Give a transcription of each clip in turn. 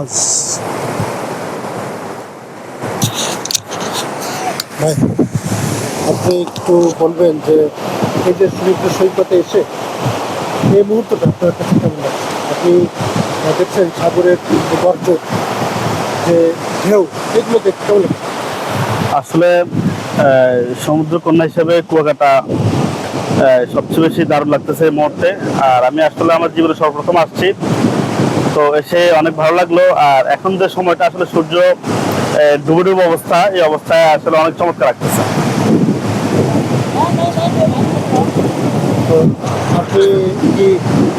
গজ ভাই আপনি একটু বলবেন যে এই যে সমুদ্র সৈকতে এসে এই মুহূর্তটা আপনার কাছে কেমন আপনি দেখছেন সাগরের যে যে ঢেউ এগুলো দেখতে কেমন আসলে আহ, সমুদ্র কন্যা হিসেবে কুয়াকাটা সবচেয়ে বেশি দারুণ লাগতেছে এই মুহূর্তে। আর আমি আসলে আমার জীবনে সর্বপ্রথম আসছি। তো এসে অনেক ভালো লাগল। আর এখন যে সময়টা আসলে সূর্য ডুবে ডুবে অবস্থা এই অবস্থায় আসলে অনেক চমৎকার লাগতেছে। আপনি কি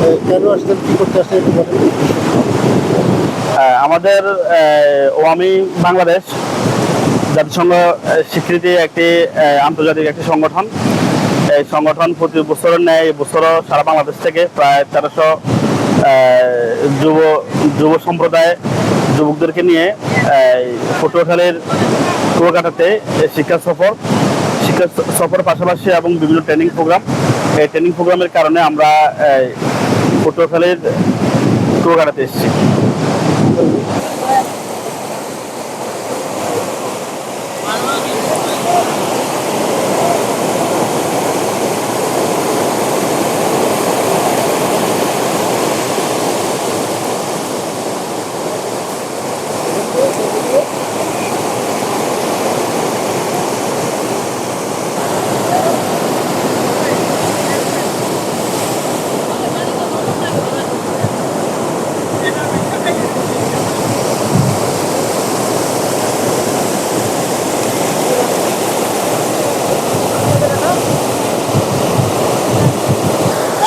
আহ, কেন আসলেন কি করতে আসলেন একটু বলেন। আহ, আমাদের ওয়ামি বাংলাদেশ জাতিসংঘ স্বীকৃতি একটি আন্তর্জাতিক একটি সংগঠন। এই সংগঠন প্রতি বছরের ন্যায় এই বছরও সারা বাংলাদেশ থেকে প্রায় তেরোশো যুব যুব সম্প্রদায়, যুবকদেরকে নিয়ে পটুয়াখালীর কুয়াকাটাতে শিক্ষা সফর শিক্ষা সফর পাশাপাশি এবং বিভিন্ন ট্রেনিং প্রোগ্রাম এই ট্রেনিং প্রোগ্রামের কারণে আমরা পটুয়াখালীর কুয়াকাটাতে এসেছি।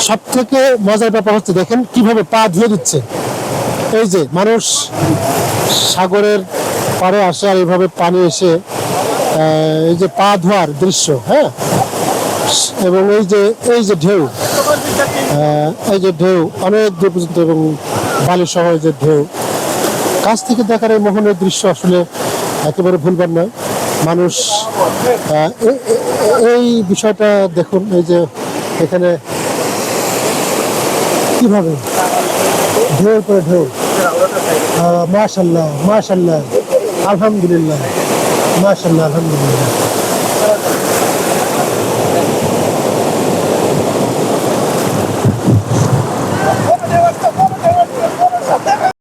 সব থেকে মজার ব্যাপার হচ্ছে দেখেন কীভাবে পা ধুয়ে দিচ্ছে। এই যে মানুষ সাগরের পাড়ে আসে আর এইভাবে পানি এসে এই যে পা ধোয়ার দৃশ্য হ্যাঁ? এবং এই যে এই যে ঢেউ এই যে ঢেউ, অনেক দূর পর্যন্ত এবং বালি সহ যে ঢেউ। কাছ থেকে দেখার এই মোহনের দৃশ্য আসলে একেবারে ভুলবার নয়। মানুষ এই বিষয়টা দেখুন, এই যে এখানে কীভাবে? ঢেউ করে ঢেউ। মাশাল্লাহ মাশাল্লাহ। আলহামদুলিল্লাহ। মাশাল্লাহ আলহামদুলিল্লাহ।